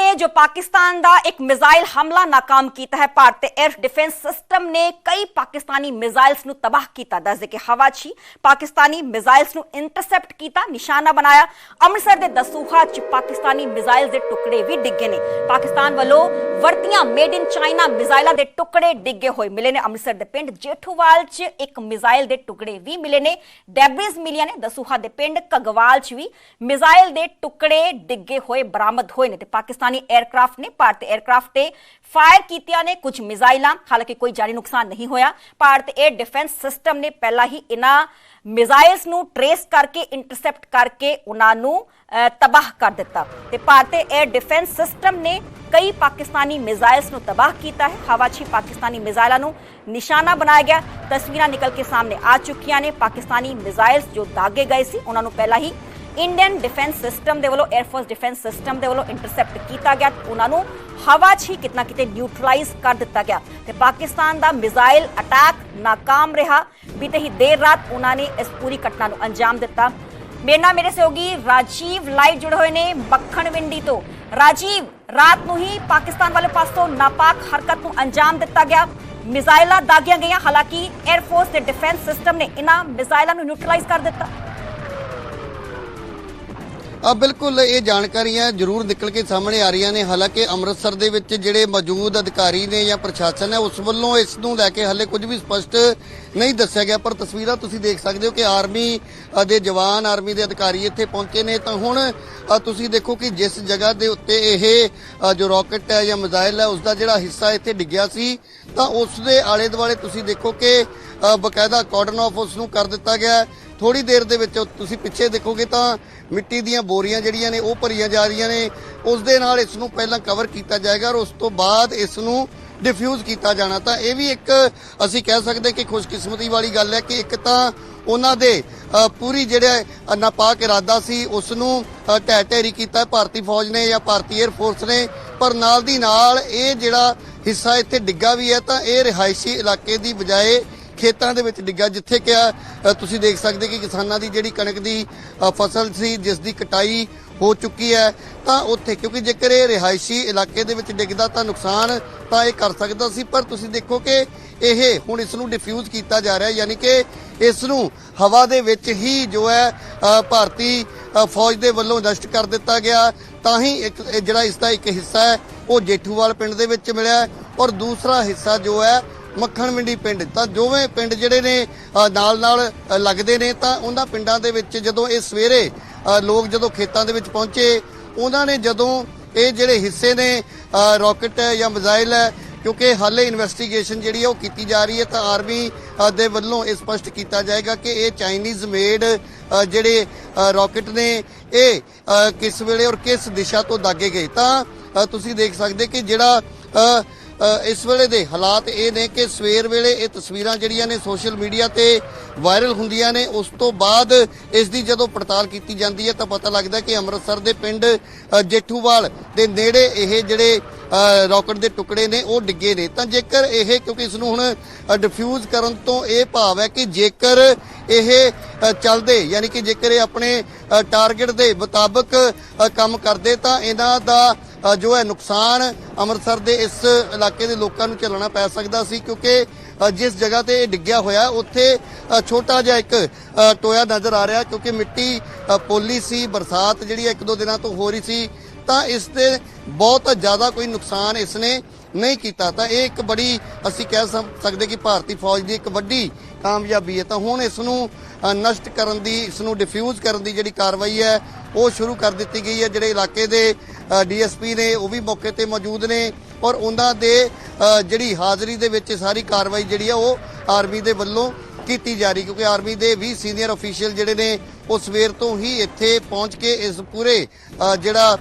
ਨੇ ਜੋ ਪਾਕਿਸਤਾਨ ਦਾ ਇੱਕ ਮਿਜ਼ਾਈਲ ਹਮਲਾ ਨਾਕਾਮ ਕੀਤਾ ਹੈ, ਭਾਰਤੀ 에ਅਰ ਡਿਫੈਂਸ ਸਿਸਟਮ ਨੇ ਕਈ ਪਾਕਿਸਤਾਨੀ ਮਿਜ਼ਾਈਲਸ ਨੂੰ ਤਬਾਹ ਕੀਤਾ। ਦੱਸਦੇ ਕਿ ਹਵਾ 'ਚ ਪਾਕਿਸਤਾਨੀ ਮਿਜ਼ਾਈਲਸ ਨੂੰ ਇੰਟਰਸੈਪਟ ਕੀਤਾ, ਨਿਸ਼ਾਨਾ ਬਣਾਇਆ। ਅੰਮ੍ਰਿਤਸਰ ਦੇ ਦਸੂਹਾ 'ਚ ਪਾਕਿਸਤਾਨੀ ਮਿਜ਼ਾਈਲ ਦੇ ਟੁਕੜੇ ਵੀ ਡਿੱਗੇ ਨੇ। ਪਾਕਿਸਤਾਨ ਵੱਲੋਂ ਵਰਤੀਆਂ ਮੇਡ ਇਨ ਚਾਈਨਾ ਮਿਜ਼ਾਈਲਾਂ ਦੇ ਟੁਕੜੇ ਡਿੱਗੇ ਹੋਏ ਮਿਲੇ ਨੇ। ਅੰਮ੍ਰਿਤਸਰ ਦੇ ਪਿੰਡ ਜੇਠੂਵਾਲ 'ਚ ਇੱਕ ਮਿਜ਼ਾਈਲ ਦੇ ਟੁਕੜੇ ਵੀ ਮਿਲੇ ਨੇ। ਡੈਬਰਿਜ਼ ਮਿਲੀਆਂ ਨੇ। ਦਸੂਹਾ ਦੇ ਪਿੰਡ ਕਗਵਾਲ 'ਚ ਵੀ ਮਿਜ਼ਾਈਲ ਦੇ ਟੁਕੜੇ ਡਿੱਗੇ ਹੋਏ ਬਰਾਮਦ ਹੋਏ ਨੇ ਤੇ ਪਾਕਿਸਤਾਨ ਪਾਕਿਸਤਾਨੀ 에ਅਰਕ੍ਰਾਫਟ ਨੇ, ਭਾਰਤੀ 에ਅਰਕ੍ਰਾਫਟ ਤੇ ਫਾਇਰ ਕੀਤਿਆਂ ਨੇ ਕੁਝ ਮਿਜ਼ਾਈਲਾਂ। ਹਾਲਾਂਕਿ ਕੋਈ ਜਾਨੀ ਨੁਕਸਾਨ ਨਹੀਂ ਹੋਇਆ। ਭਾਰਤ 에ਅਰ ਡਿਫੈਂਸ ਸਿਸਟਮ ਨੇ ਪਹਿਲਾਂ ਹੀ ਇਹਨਾਂ ਮਿਜ਼ਾਈਲਸ ਨੂੰ ਟਰੇਸ ਕਰਕੇ ਇੰਟਰਸੈਪਟ ਕਰਕੇ ਉਹਨਾਂ ਨੂੰ ਤਬਾਹ ਕਰ ਦਿੱਤਾ। ਤੇ ਭਾਰਤੀ 에ਅਰ ਡਿਫੈਂਸ ਸਿਸਟਮ ਨੇ ਕਈ ਪਾਕਿਸਤਾਨੀ ਮਿਜ਼ਾਈਲਸ ਨੂੰ ਤਬਾਹ ਕੀਤਾ ਹੈ। ਹਵਾ ਪਾਕਿਸਤਾਨੀ ਮਿਜ਼ਾਈਲਾਂ ਨੂੰ ਨਿਸ਼ਾਨਾ ਬਣਾਇਆ ਗਿਆ। ਤਸਵੀਰਾਂ ਨਿਕਲ ਕੇ ਸਾਹਮਣੇ ਆ ਚੁੱਕੀਆਂ ਨੇ। ਪਾਕਿਸਤਾਨੀ ਮਿਜ਼ਾਈਲਸ ਜੋ ਦਾਗੇ ਗਏ ਸੀ, ਉਹਨਾਂ ਨੂੰ ਪਹਿਲਾਂ ਹੀ ਇੰਡੀਅਨ ਡਿਫੈਂਸ ਸਿਸਟਮ ਦੇ ਵੱਲੋਂ 에ਅਰਫੋਰਸ ਡਿਫੈਂਸ ਸਿਸਟਮ ਦੇ ਵੱਲੋਂ ਇੰਟਰਸੈਪਟ ਕੀਤਾ ਗਿਆ ਉਹਨਾਂ ਨੂੰ ਹਵਾ 'ਚ ਹੀ ਕਿਤਨਾ ਕਿਤੇ ਨਿਊਟਰਲਾਈਜ਼ ਕਰ ਦਿੱਤਾ ਗਿਆ। ਤੇ ਪਾਕਿਸਤਾਨ ਦਾ ਮਿਜ਼ਾਈਲ ਅਟੈਕ ਨਾਕਾਮ ਰਿਹਾ। ਬੀਤੇ ਹੀ ਦੇਰ ਰਾਤ ਉਹਨਾਂ ਨੇ ਇਸ ਪੂਰੀ ਘਟਨਾ ਨੂੰ ਅੰਜਾਮ ਦਿੱਤਾ। ਮੇਰੇ ਨਾਲ ਮੇਰੇ ਸਹਿਯੋਗੀ ਰਾਜੀਵ ਲਾਈਵ ਜੁੜੇ ਹੋਏ ਨੇ ਮੱਖਣਵਿੰਡੀ ਤੋਂ। ਰਾਜੀਵ, ਰਾਤ ਨੂੰ ਹੀ ਪਾਕਿਸਤਾਨ ਵਾਲੇ ਪਾਸੋਂ ਨਾਪਾਕ ਹਰਕਤ ਨੂੰ ਅੰਜਾਮ ਦਿੱਤਾ ਗਿਆ। ਮਿਜ਼ਾਈਲਾਂ ਦਾਗੀਆਂ ਗਈਆਂ। ਹਾਲਾਂਕਿ 에ਅਰਫੋਰਸ ਦੇ ਡਿਫੈਂਸ ਸਿਸਟਮ ਨੇ ਇਹਨਾਂ ਮਿਜ਼ਾਈਲਾਂ ਨੂੰ ਨਿਊਟਰਲਾਈਜ਼ ਕਰ ਦਿੱਤਾ। ਆ ਬਿਲਕੁਲ ਇਹ ਜਾਣਕਾਰੀਆਂ ਜ਼ਰੂਰ ਨਿਕਲ ਕੇ ਸਾਹਮਣੇ ਆ ਰਹੀਆਂ ਨੇ। ਹਾਲਾਂਕਿ ਅੰਮ੍ਰਿਤਸਰ ਦੇ ਵਿੱਚ ਜਿਹੜੇ ਮੌਜੂਦ ਅਧਿਕਾਰੀ ਨੇ ਜਾਂ ਪ੍ਰਸ਼ਾਸਨ ਹੈ ਉਸ ਵੱਲੋਂ ਇਸ ਨੂੰ ਲੈ ਕੇ ਹਾਲੇ ਕੁਝ ਵੀ ਸਪਸ਼ਟ ਨਹੀਂ ਦੱਸਿਆ ਗਿਆ ਪਰ ਤਸਵੀਰਾਂ ਤੁਸੀਂ ਦੇਖ ਸਕਦੇ ਹੋ ਕਿ ਆਰਮੀ ਦੇ ਜਵਾਨ ਆਰਮੀ ਦੇ ਅਧਿਕਾਰੀ ਇੱਥੇ ਪਹੁੰਚੇ ਨੇ। ਤਾਂ ਹੁਣ ਤੁਸੀਂ ਦੇਖੋ ਕਿ ਜਿਸ ਜਗ੍ਹਾ ਦੇ ਉੱਤੇ ਇਹ ਜੋ ਰਾਕਟ ਹੈ ਜਾਂ ਮਿਜ਼ਾਈਲ ਹੈ ਉਸ ਦਾ ਜਿਹੜਾ ਹਿੱਸਾ ਇੱਥੇ ਡਿੱਗਿਆ ਸੀ ਤਾਂ ਉਸ ਦੇ ਆਲੇ ਦੁਆਲੇ ਤੁਸੀਂ ਦੇਖੋ ਕਿ ਅ, ਬਕਾਇਦਾ ਕਾਰਡਨ ਆਫ ਉਸ ਨੂੰ ਕਰ ਦਿੱਤਾ ਗਿਆ। ਥੋੜੀ ਦੇਰ ਦੇ ਵਿੱਚ ਤੁਸੀਂ ਪਿੱਛੇ ਦੇਖੋਗੇ ਤਾਂ ਮਿੱਟੀ ਦੀਆਂ ਬੋਰੀਆਂ ਜਿਹੜੀਆਂ ਨੇ ਉਹ ਭਰੀਆਂ ਜਾ ਰਹੀਆਂ ਨੇ। ਉਸ ਦੇ ਨਾਲ ਇਸ ਨੂੰ ਪਹਿਲਾਂ ਕਵਰ ਕੀਤਾ ਜਾਏਗਾ ਔਰ ਉਸ ਤੋਂ ਬਾਅਦ ਇਸ ਨੂੰ ਡਿਫਿਊਜ਼ ਕੀਤਾ ਜਾਣਾ। ਤਾਂ ਇਹ ਵੀ ਇੱਕ ਅਸੀਂ ਕਹਿ ਸਕਦੇ ਕਿ ਖੁਸ਼ਕਿਸਮਤੀ ਵਾਲੀ ਗੱਲ ਹੈ ਕਿ ਇੱਕ ਤਾਂ ਉਹਨਾਂ ਦੇ ਪੂਰੀ ਜਿਹੜਾ ਨਾਪਾਕ ਇਰਾਦਾ ਸੀ ਉਸ ਨੂੰ ਅ, ਢਹਿ ਢੇਰੀ ਕੀਤਾ। ਭਾਰਤੀ ਫੌਜ ਨੇ ਜਾਂ ਭਾਰਤੀ 에ਅਰ ਫੋਰਸ ਨੇ ਪਰ ਨਾਲ ਦੀ ਨਾਲ ਇਹ ਜਿਹੜਾ ਹਿੱਸਾ ਇੱਥੇ ਡਿੱਗਾ ਵੀ ਹੈ ਤਾਂ ਇਹ ਰਿਹਾਇਸ਼ੀ ਇਲਾਕੇ ਦੀ ਬਜਾਏ ਖੇਤਾਂ ਦੇ ਵਿੱਚ ਡਿੱਗਾ ਜਿੱਥੇ ਕਿ ਤੁਸੀਂ ਦੇਖ ਸਕਦੇ ਕਿ ਕਿਸਾਨਾਂ ਦੀ ਜਿਹੜੀ ਕਣਕ ਦੀ ਫਸਲ ਸੀ, ਜਿਸ ਦੀ ਕਟਾਈ ਹੋ ਚੁੱਕੀ ਹੈ, ਤਾਂ ਉੱਥੇ ਕਿਉਂਕਿ ਜੇਕਰ ਇਹ ਰਿਹਾਇਸ਼ੀ ਇਲਾਕੇ ਦੇ ਵਿੱਚ ਡਿੱਗਦਾ ਤਾਂ ਨੁਕਸਾਨ ਤਾਂ ਇਹ ਕਰ ਸਕਦਾ ਸੀ, ਪਰ ਤੁਸੀਂ ਦੇਖੋ ਕਿ ਇਹ ਹੁਣ ਇਸ ਨੂੰ ਡਿਫਿਊਜ਼ ਕੀਤਾ ਜਾ ਰਿਹਾ, ਯਾਨੀ ਕਿ ਇਸ ਨੂੰ ਹਵਾ ਦੇ ਵਿੱਚ ਹੀ ਜੋ ਹੈ ਭਾਰਤੀ ਫੌਜ ਦੇ ਵੱਲੋਂ ਨਸ਼ਟ ਕਰ ਦਿੱਤਾ ਗਿਆ, ਤਾਂ ਹੀ ਇੱਕ ਜਿਹੜਾ ਇਸ ਦਾ ਇੱਕ ਹਿੱਸਾ ਹੈ, ਉਹ ਜੇਠੂਵਾਲ ਪਿੰਡ ਦੇ ਵਿੱਚ ਮਿਲਿਆ ਔਰ ਦੂਸਰਾ ਹਿੱਸਾ ਜੋ ਹੈ ਮੱਖਣ ਮੰਡੀ ਪਿੰਡ। ਤਾਂ ਦੋਵੇਂ ਪਿੰਡ ਜਿਹੜੇ ਨੇ ਨਾਲ ਨਾਲ ਲੱਗਦੇ ਨੇ ਤਾਂ ਉਹਨਾਂ ਪਿੰਡਾਂ ਦੇ ਵਿੱਚ ਜਦੋਂ ਇਹ ਸਵੇਰੇ ਲੋਕ ਜਦੋਂ ਖੇਤਾਂ ਦੇ ਵਿੱਚ ਪਹੁੰਚੇ ਉਹਨਾਂ ਨੇ ਜਦੋਂ ਇਹ ਜਿਹੜੇ ਹਿੱਸੇ ਨੇ ਅ, ਰਾਕਟ ਹੈ ਜਾਂ ਮਿਜ਼ਾਈਲ ਹੈ ਕਿਉਂਕਿ ਹਾਲੇ ਇਨਵੈਸਟੀਗੇਸ਼ਨ ਜਿਹੜੀ ਹੈ ਉਹ ਕੀਤੀ ਜਾ ਰਹੀ ਹੈ ਤਾਂ ਆਰਮੀ ਦੇ ਵੱਲੋਂ ਇਹ ਸਪਸ਼ਟ ਕੀਤਾ ਜਾਏਗਾ ਕਿ ਇਹ ਚਾਈਨੀਜ਼ ਮੇਡ ਜਿਹੜੇ ਅ, ਰਾਕਟ ਨੇ ਇਹ ਕਿਸ ਵੇਲੇ ਔਰ ਕਿਸ ਦਿਸ਼ਾ ਤੋਂ ਦਾਗੇ ਗਏ। ਤਾਂ ਤੁਸੀਂ ਦੇਖ ਸਕਦੇ ਕਿ ਜਿਹੜਾ ਇਸ ਵੇਲੇ ਦੇ ਹਾਲਾਤ ਇਹ ਨੇ ਕਿ ਸਵੇਰ ਵੇਲੇ ਇਹ ਤਸਵੀਰਾਂ ਜਿਹੜੀਆਂ ਨੇ ਸੋਸ਼ਲ ਮੀਡੀਆ ਤੇ ਵਾਇਰਲ ਹੁੰਦੀਆਂ ਨੇ ਉਸ ਤੋਂ ਬਾਅਦ ਇਸ ਦੀ ਜਦੋਂ ਪੜਤਾਲ ਕੀਤੀ ਜਾਂਦੀ ਹੈ ਤਾਂ ਪਤਾ ਲੱਗਦਾ ਕਿ ਅੰਮ੍ਰਿਤਸਰ ਦੇ ਪਿੰਡ ਜੇਠੂਵਾਲ ਦੇ ਨੇੜੇ ਇਹ ਜਿਹੜੇ ਅ, ਰਾਕਟ ਦੇ ਟੁਕੜੇ ਨੇ ਉਹ ਡਿੱਗੇ ਨੇ। ਤਾਂ ਜੇਕਰ ਇਹ ਕਿਉਂਕਿ ਇਸ ਨੂੰ ਹੁਣ ਡਿਫਿਊਜ਼ ਕਰਨ ਤੋਂ ਇਹ ਭਾਵ ਹੈ ਕਿ ਜੇਕਰ ਇਹ ਚੱਲਦੇ ਯਾਨੀ ਕਿ ਜੇਕਰ ਇਹ ਆਪਣੇ ਟਾਰਗੇਟ ਦੇ ਮੁਤਾਬਕ ਕੰਮ ਕਰਦੇ ਤਾਂ ਇਹਨਾਂ ਦਾ ਜੋ ਹੈ ਨੁਕਸਾਨ ਅੰਮ੍ਰਿਤਸਰ ਦੇ ਇਸ ਇਲਾਕੇ ਦੇ ਲੋਕਾਂ ਨੂੰ ਝੱਲਣਾ ਪੈ ਸਕਦਾ ਸੀ ਕਿਉਂਕਿ ਜਿਸ ਜਗ੍ਹਾ ਤੇ ਇਹ ਡਿੱਗਿਆ ਹੋਇਆ, ਉੱਥੇ ਛੋਟਾ ਜਿਹਾ ਇੱਕ ਟੋਇਆ ਨਜ਼ਰ ਆ ਰਿਹਾ ਕਿਉਂਕਿ ਮਿੱਟੀ ਪੋਲੀ ਸੀ, ਬਰਸਾਤ ਜਿਹੜੀ ਇੱਕ ਦੋ ਦਿਨਾਂ ਤੋਂ ਹੋ ਰਹੀ ਸੀ, ਤਾਂ ਇਸ 'ਤੇ ਬਹੁਤ ਜ਼ਿਆਦਾ ਕੋਈ ਨੁਕਸਾਨ ਇਸ ਨੇ ਨਹੀਂ ਕੀਤਾ। ਤਾਂ ਇਹ ਇੱਕ ਬੜੀ, ਅਸੀਂ ਕਹਿ ਸਕਦੇ ਕਿ ਭਾਰਤੀ ਫੌਜ ਦੀ ਇੱਕ ਵੱਡੀ ਕਾਮਯਾਬੀ ਹੈ। ਤਾਂ ਹੁਣ ਇਸ ਨੂੰ ਨਸ਼ਟ ਕਰਨ ਦੀ ਇਸ ਨੂੰ ਡਿਫਿਊਜ਼ ਕਰਨ ਦੀ ਜਿਹੜੀ ਕਾਰਵਾਈ ਹੈ, ਉਹ ਸ਼ੁਰੂ ਕਰ ਦਿੱਤੀ ਗਈ ਹੈ। ਜਿਹੜੇ ਇਲਾਕੇ ਦੇ ਡੀਐਸਪੀ ਨੇ, ਉਹ ਵੀ ਮੌਕੇ ਤੇ ਮੌਜੂਦ ਨੇ ਔਰ ਉਹਨਾਂ ਦੇ ਜਿਹੜੀ ਹਾਜ਼ਰੀ ਦੇ ਵਿੱਚ ਸਾਰੀ ਕਾਰਵਾਈ ਜਿਹੜੀ ਆ, ਉਹ ਆਰਮੀ ਦੇ ਵੱਲੋਂ ਕੀਤੀ ਜਾ ਰਹੀ ਕਿਉਂਕਿ ਆਰਮੀ ਦੇ 20 ਸੀਨੀਅਰ ਅਫੀਸ਼ੀਅਲ ਜਿਹੜੇ ਨੇ, ਉਹ ਸਵੇਰ ਤੋਂ ਹੀ ਇੱਥੇ ਪਹੁੰਚ ਕੇ ਇਸ ਪੂਰੇ ਜਿਹੜਾ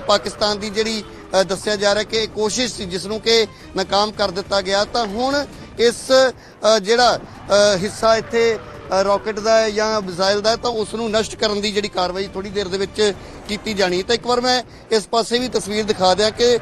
ਪਾਕਿਸਤਾਨ ਦੀ ਜਿਹੜੀ ਦੱਸਿਆ ਜਾ ਰਿਹਾ ਕਿ ਇਹ ਕੋਸ਼ਿਸ਼ ਸੀ ਜਿਸ ਨੂੰ ਕਿ ਨਾਕਾਮ ਕਰ ਦਿੱਤਾ ਗਿਆ। ਤਾਂ ਹੁਣ ਇਸ ਜਿਹੜਾ ਹਿੱਸਾ ਇੱਥੇ ਰਾਕਟ ਦਾ ਹੈ ਜਾਂ ਮਿਜ਼ਾਈਲ ਦਾ ਹੈ, ਤਾਂ ਉਸ ਨੂੰ ਨਸ਼ਟ ਕਰਨ ਦੀ ਜਿਹੜੀ ਕਾਰਵਾਈ ਥੋੜੀ ਦੇਰ ਦੇ ਵਿੱਚ ਕੀਤੀ ਜਾਣੀ ਹੈ। ਤਾਂ ਇੱਕ ਵਾਰ ਮੈਂ ਇਸ ਪਾਸੇ ਵੀ ਤਸਵੀਰ ਦਿਖਾ ਦਿਆਂ ਕਿ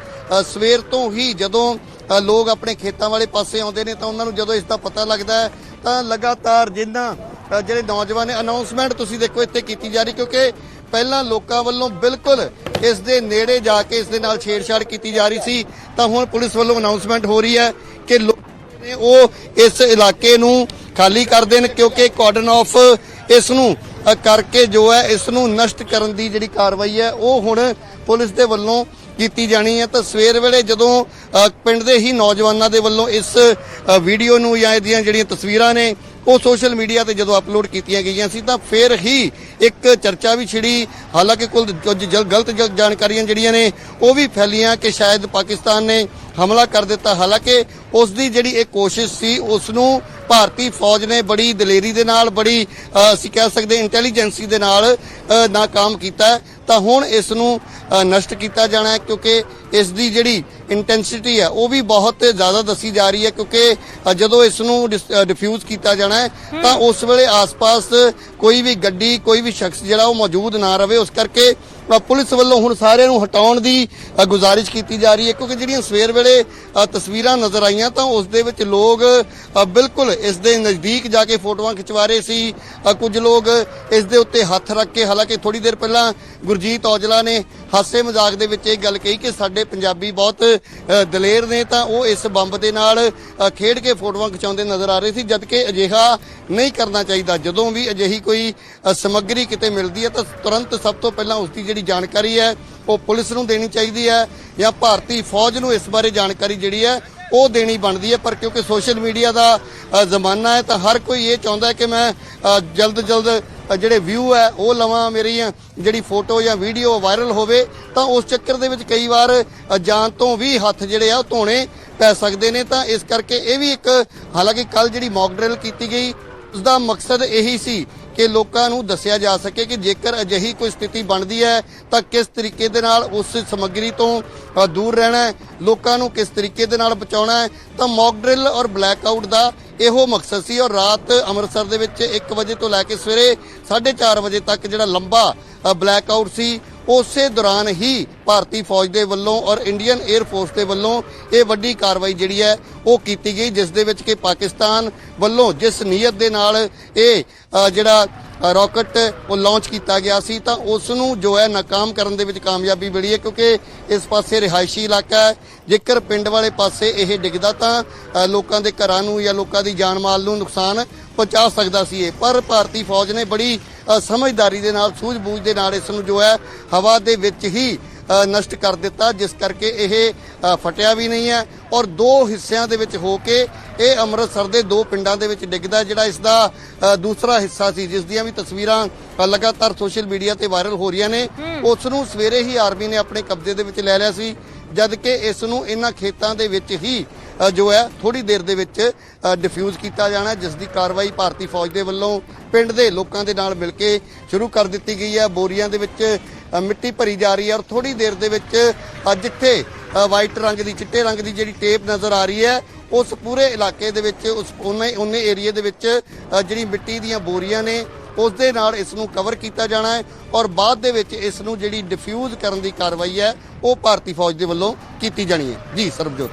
ਸਵੇਰ ਤੋਂ ਹੀ ਜਦੋਂ ਲੋਕ ਆਪਣੇ ਖੇਤਾਂ ਵਾਲੇ ਪਾਸੇ ਆਉਂਦੇ ਨੇ ਤਾਂ ਉਹਨਾਂ ਨੂੰ ਜਦੋਂ ਇਸ ਦਾ ਪਤਾ ਲੱਗਦਾ ਹੈ, ਤਾਂ ਲਗਾਤਾਰ ਜਿੰਨਾ ਜਿਹੜੇ ਨੌਜਵਾਨ ਨੇ ਅਨਾਉਂਸਮੈਂਟ ਤੁਸੀਂ ਦੇਖੋ ਇੱਥੇ ਕੀਤੀ ਜਾ ਰਹੀ ਕਿਉਂਕਿ ਪਹਿਲਾਂ ਲੋਕਾਂ ਵੱਲੋਂ ਬਿਲਕੁਲ ਇਸ ਦੇ ਨੇੜੇ ਜਾ ਕੇ ਇਸ ਦੇ ਨਾਲ ਛੇੜਛਾੜ ਕੀਤੀ ਜਾ ਰਹੀ ਸੀ, ਤਾਂ ਹੁਣ ਪੁਲਿਸ ਵੱਲੋਂ ਅਨਾਉਂਸਮੈਂਟ ਹੋ ਰਹੀ ਹੈ ਕਿ ਲੋਕ ਨੇ ਉਹ ਇਸ ਇਲਾਕੇ ਨੂੰ ਖਾਲੀ ਕਰ ਦੇਣ ਕਿਉਂਕਿ ਕਾਰਡਨ ਆਫ ਇਸ ਨੂੰ ਕਰਕੇ ਜੋ ਹੈ ਇਸ ਨੂੰ ਨਸ਼ਟ ਕਰਨ ਦੀ ਜਿਹੜੀ ਕਾਰਵਾਈ ਹੈ, ਉਹ ਹੁਣ ਪੁਲਿਸ ਦੇ ਵੱਲੋਂ ਕੀਤੀ ਜਾਣੀ ਹੈ। ਤਾਂ ਸਵੇਰ ਵੇਲੇ ਜਦੋਂ ਪਿੰਡ ਦੇ ਹੀ ਨੌਜਵਾਨਾਂ ਦੇ ਵੱਲੋਂ ਇਸ ਵੀਡੀਓ ਨੂੰ ਜਾਂ ਇਹਦੀਆਂ ਜਿਹੜੀਆਂ ਤਸਵੀਰਾਂ ਨੇ, ਉਹ ਸੋਸ਼ਲ ਮੀਡੀਆ ਤੇ ਜਦੋਂ ਅਪਲੋਡ ਕੀਤੀਆਂ ਗਈਆਂ ਸੀ, ਤਾਂ ਫਿਰ ਹੀ ਇੱਕ ਚਰਚਾ ਵੀ ਛਿੜੀ। ਹਾਲਾਂਕਿ ਕੁਝ ਜਲ- ਗਲਤ ਜ- ਜਾਣਕਾਰੀਆਂ ਜਿਹੜੀਆਂ ਨੇ, ਉਹ ਵੀ ਫੈਲੀਆਂ ਕਿ ਸ਼ਾਇਦ ਪਾਕਿਸਤਾਨ ਨੇ ਹਮਲਾ ਕਰ ਦਿੱਤਾ। ਹਾਲਾਂਕਿ ਉਸ ਦੀ ਜਿਹੜੀ ਇਹ ਕੋਸ਼ਿਸ਼ ਸੀ, ਉਸ ਨੂੰ ਭਾਰਤੀ ਫੌਜ ਨੇ ਬੜੀ ਦਲੇਰੀ ਦੇ ਨਾਲ ਬੜੀ ਅਸੀਂ ਕਹਿ ਸਕਦੇ ਇੰਟੈਲੀਜੈਂਸੀ ਦੇ ਨਾਲ ਅ, ਨਾਕਾਮ ਕੀਤਾ। ਤਾਂ ਹੁਣ ਇਸ ਨੂੰ ਨਸ਼ਟ ਕੀਤਾ ਜਾਣਾ ਹੈ ਕਿਉਂਕਿ ਇਸ ਦੀ ਜਿਹੜੀ ਇੰਟੈਂਸਿਟੀ ਹੈ ਉਹ ਵੀ ਬਹੁਤ ਜ਼ਿਆਦਾ ਦੱਸੀ ਜਾ ਰਹੀ ਹੈ ਕਿਉਂਕਿ ਜਦੋਂ ਇਸ ਨੂੰ ਡਿਫਿਊਜ਼ ਕੀਤਾ ਜਾਣਾ ਹੈ ਤਾਂ ਉਸ ਵੇਲੇ ਆਸ-ਪਾਸ ਕੋਈ ਵੀ ਗੱਡੀ ਕੋਈ ਵੀ ਸ਼ਖਸ ਜਿਹੜਾ ਉਹ ਮੌਜੂਦ ਨਾ ਰਵੇ ਉਸ ਕਰਕੇ ਅ, ਪੁਲਿਸ ਵੱਲੋਂ ਹੁਣ ਸਾਰਿਆਂ ਨੂੰ ਹਟਾਉਣ ਦੀ ਗੁਜ਼ਾਰਿਸ਼ ਕੀਤੀ ਜਾ ਰਹੀ ਹੈ ਕਿਉਂਕਿ ਜਿਹੜੀਆਂ ਸਵੇਰ ਵੇਲੇ ਤਸਵੀਰਾਂ ਨਜ਼ਰ ਆਈਆਂ ਤਾਂ ਉਸ ਦੇ ਵਿੱਚ ਲੋਕ ਬਿਲਕੁਲ ਇਸ ਦੇ ਨਜ਼ਦੀਕ ਜਾ ਕੇ ਫੋਟੋਆਂ ਖਿਚਵਾ ਰਹੇ ਸੀ। ਕੁਝ ਲੋਕ ਇਸ ਦੇ ਉੱਤੇ ਹੱਥ ਰੱਖ ਕੇ ਹਾਲਾਂਕਿ ਥੋੜੀ ਦੇਰ ਪਹਿਲਾਂ ਗੁਰਜੀਤ ਔਜਲਾ ਨੇ ਹਾਸੇ ਮਜ਼ਾਕ ਦੇ ਵਿੱਚ ਇਹ ਗੱਲ ਕਹੀ ਕਿ ਸਾਡੇ ਪੰਜਾਬੀ ਬਹੁਤ ਦਲੇਰ ਨੇ ਤਾਂ ਉਹ ਇਸ ਬੰਬ ਦੇ ਨਾਲ ਖੇਡ ਕੇ ਫੋਟੋਆਂ ਖਿਚਾਉਂਦੇ ਨਜ਼ਰ ਆ ਰਹੇ ਸੀ ਜਦਕਿ ਅਜਿਹਾ ਨਹੀਂ ਕਰਨਾ ਚਾਹੀਦਾ। ਜਦੋਂ ਵੀ ਅਜਿਹੀ ਕੋਈ ਸਮੱਗਰੀ ਕਿਤੇ ਮਿਲਦੀ ਹੈ ਤਾਂ ਤੁਰੰਤ ਸਭ ਤੋਂ ਪਹਿਲਾਂ ਉਸ ਦੀ ਜਿਹੜੀ ਜਾਣਕਾਰੀ ਹੈ, ਉਹ ਪੁਲਿਸ ਨੂੰ ਦੇਣੀ ਚਾਹੀਦੀ ਹੈ ਜਾਂ ਭਾਰਤੀ ਫੌਜ ਨੂੰ ਇਸ ਬਾਰੇ ਜਾਣਕਾਰੀ ਜਿਹੜੀ ਹੈ, ਉਹ ਦੇਣੀ ਬਣਦੀ ਹੈ। ਪਰ ਕਿਉਂਕਿ ਸੋਸ਼ਲ ਮੀਡੀਆ ਦਾ ਜ਼ਮਾਨਾ ਹੈ ਤਾਂ ਹਰ ਕੋਈ ਇਹ ਚਾਹੁੰਦਾ ਹੈ ਕਿ ਮੈਂ ਜਲਦ ਜਲਦ ਜਿਹੜੇ ਵਿਊ ਹੈ ਉਹ ਲਵਾਂ ਮੇਰੀ ਜਿਹੜੀ ਫੋਟੋ ਜਾਂ ਵੀਡੀਓ ਵਾਇਰਲ ਹੋਵੇ ਤਾਂ ਉਸ ਚੱਕਰ ਦੇ ਵਿੱਚ ਕਈ ਵਾਰ ਅ, ਜਾਨ ਤੋਂ ਵੀ ਹੱਥ ਜਿਹੜੇ ਆ ਉਹ ਧੋਣੇ ਪੈ ਸਕਦੇ ਨੇ। ਤਾਂ ਇਸ ਕਰਕੇ ਇਹ ਵੀ ਇੱਕ ਹਾਲਾਂਕਿ ਕੱਲ ਜਿਹੜੀ ਮੌਕ ਡਰਿਲ ਕੀਤੀ ਗਈ ਉਸ ਦਾ ਮਕਸਦ ਇਹੀ ਸੀ ਕਿ ਲੋਕਾਂ ਨੂੰ ਦੱਸਿਆ ਜਾ ਸਕੇ ਕਿ ਜੇਕਰ ਅਜਿਹੀ ਕੋਈ ਸਥਿਤੀ ਬਣਦੀ ਹੈ ਤਾਂ ਕਿਸ ਤਰੀਕੇ ਦੇ ਨਾਲ ਉਸ ਸਮੱਗਰੀ ਤੋਂ ਦੂਰ ਰਹਿਣਾ ਹੈ ਲੋਕਾਂ ਨੂੰ ਕਿਸ ਤਰੀਕੇ ਦੇ ਨਾਲ ਬਚਾਉਣਾ ਹੈ ਤਾਂ ਮੌਕ ਡਰਿਲ ਔਰ ਬਲੈਕਆਊਟ ਦਾ ਇਹੋ ਮਕਸਦ ਸੀ ਔਰ ਰਾਤ ਅੰਮ੍ਰਿਤਸਰ ਦੇ ਵਿੱਚ 1 ਵਜੇ ਤੋਂ ਲੈ ਕੇ ਸਵੇਰੇ 4:30 ਵਜੇ ਤੱਕ ਜਿਹੜਾ ਲੰਬਾ ਬਲੈਕ ਆਊਟ ਸੀ, ਉਸੇ ਦੌਰਾਨ ਹੀ ਭਾਰਤੀ ਫੌਜ ਦੇ ਵੱਲੋਂ ਔਰ ਇੰਡੀਅਨ 에ਅਰ ਫੋਰਸ ਦੇ ਵੱਲੋਂ ਇਹ ਵੱਡੀ ਕਾਰਵਾਈ ਜਿਹੜੀ ਹੈ, ਉਹ ਕੀਤੀ ਗਈ, ਜਿਸ ਦੇ ਵਿੱਚ ਕਿ ਪਾਕਿਸਤਾਨ ਵੱਲੋਂ ਜਿਸ ਨੀਅਤ ਦੇ ਨਾਲ ਇਹ ਜਿਹੜਾ ਰਾਕਟ ਉਹ ਲਾਂਚ ਕੀਤਾ ਗਿਆ ਸੀ, ਤਾਂ ਉਸ ਨੂੰ ਜੋ ਹੈ ਨਾਕਾਮ ਕਰਨ ਦੇ ਵਿੱਚ ਕਾਮਯਾਬੀ ਮਿਲੀ ਹੈ, ਕਿਉਂਕਿ ਇਸ ਪਾਸੇ ਰਿਹਾਇਸ਼ੀ ਇਲਾਕਾ ਹੈ। ਜੇਕਰ ਪਿੰਡ ਵਾਲੇ ਪਾਸੇ ਇਹ ਡਿੱਗਦਾ ਤਾਂ ਲੋਕਾਂ ਦੇ ਘਰਾਂ ਨੂੰ ਜਾਂ ਲੋਕਾਂ ਦੀ ਜਾਨ ਮਾਲ ਨੂੰ ਨੁਕਸਾਨ ਪਹੁੰਚਾ ਸਕਦਾ ਸੀ ਇਹ। ਪਰ ਭਾਰਤੀ ਫੌਜ ਨੇ ਬੜੀ ਸਮਝਦਾਰੀ ਦੇ ਨਾਲ, ਸੂਝ-ਬੂਝ ਦੇ ਨਾਲ ਇਸ ਨੂੰ ਜੋ ਹੈ ਹਵਾ ਦੇ ਵਿੱਚ ਹੀ ਨਸ਼ਟ ਕਰ ਦਿੱਤਾ ਜਿਸ ਕਰਕੇ ਇਹ ਫਟਿਆ ਵੀ ਨਹੀਂ ਹੈ। ਔਰ ਦੋ ਹਿੱਸਿਆਂ ਦੇ ਵਿੱਚ ਹੋ ਕੇ ਇਹ ਅੰਮ੍ਰਿਤਸਰ ਦੇ ਦੋ ਪਿੰਡਾਂ ਦੇ ਵਿੱਚ ਡਿੱਗਦਾ ਜਿਹੜਾ ਇਸ ਦਾ ਦੂਸਰਾ ਹਿੱਸਾ ਸੀ ਜਿਸ ਦੀਆਂ ਵੀ ਤਸਵੀਰਾਂ ਲਗਾਤਾਰ ਸੋਸ਼ਲ ਮੀਡੀਆ ਤੇ ਵਾਇਰਲ ਹੋ ਰਹੀਆਂ ਨੇ। ਉਸ ਨੂੰ ਸਵੇਰੇ ਹੀ ਆਰਮੀ ਨੇ ਆਪਣੇ ਕਬਜ਼ੇ ਦੇ ਵਿੱਚ ਲੈ ਲਿਆ ਸੀ ਜਦ ਕਿ ਇਸ ਨੂੰ ਇਹਨਾਂ ਖੇਤਾਂ ਦੇ ਵਿੱਚ ਹੀ ਜੋ ਹੈ ਥੋੜੀ ਦੇਰ ਦੇ ਵਿੱਚ ਡਿਫਿਊਜ਼ ਕੀਤਾ ਜਾਣਾ ਜਿਸ ਦੀ ਕਾਰਵਾਈ ਭਾਰਤੀ ਫੌਜ ਦੇ ਵੱਲੋਂ ਪਿੰਡ ਦੇ ਲੋਕਾਂ ਦੇ ਨਾਲ ਮਿਲ ਕੇ ਸ਼ੁਰੂ ਕਰ ਦਿੱਤੀ ਗਈ ਹੈ। ਬੋਰੀਆਂ ਦੇ ਵਿੱਚ ਮਿੱਟੀ ਭਰੀ ਜਾ ਰਹੀ ਹੈ ਔਰ ਥੋੜੀ ਦੇਰ ਦੇ ਵਿੱਚ ਜਿੱਥੇ ਵਾਈਟ ਰੰਗ ਦੀ, ਚਿੱਟੇ ਰੰਗ ਦੀ ਜਿਹੜੀ ਟੇਪ ਨਜ਼ਰ ਆ ਰਹੀ ਹੈ, ਉਸ ਪੂਰੇ ਇਲਾਕੇ ਦੇ ਵਿੱਚ, ਉਸ ਉਹਨੇ ਉਹਨੇ ਏਰੀਏ ਦੇ ਵਿੱਚ ਜਿਹੜੀ ਮਿੱਟੀ ਦੀਆਂ ਬੋਰੀਆਂ ਨੇ, ਉਸ ਦੇ ਨਾਲ ਇਸ ਨੂੰ ਕਵਰ ਕੀਤਾ ਜਾਣਾ ਹੈ ਔਰ ਬਾਅਦ ਦੇ ਵਿੱਚ ਇਸ ਨੂੰ ਜਿਹੜੀ ਡਿਫਿਊਜ਼ ਕਰਨ ਦੀ ਕਾਰਵਾਈ ਹੈ, ਉਹ ਭਾਰਤੀ ਫੌਜ ਦੇ ਵੱਲੋਂ ਕੀਤੀ ਜਾਣੀ ਹੈ। ਜੀ, ਸਰਬਜੋਤ।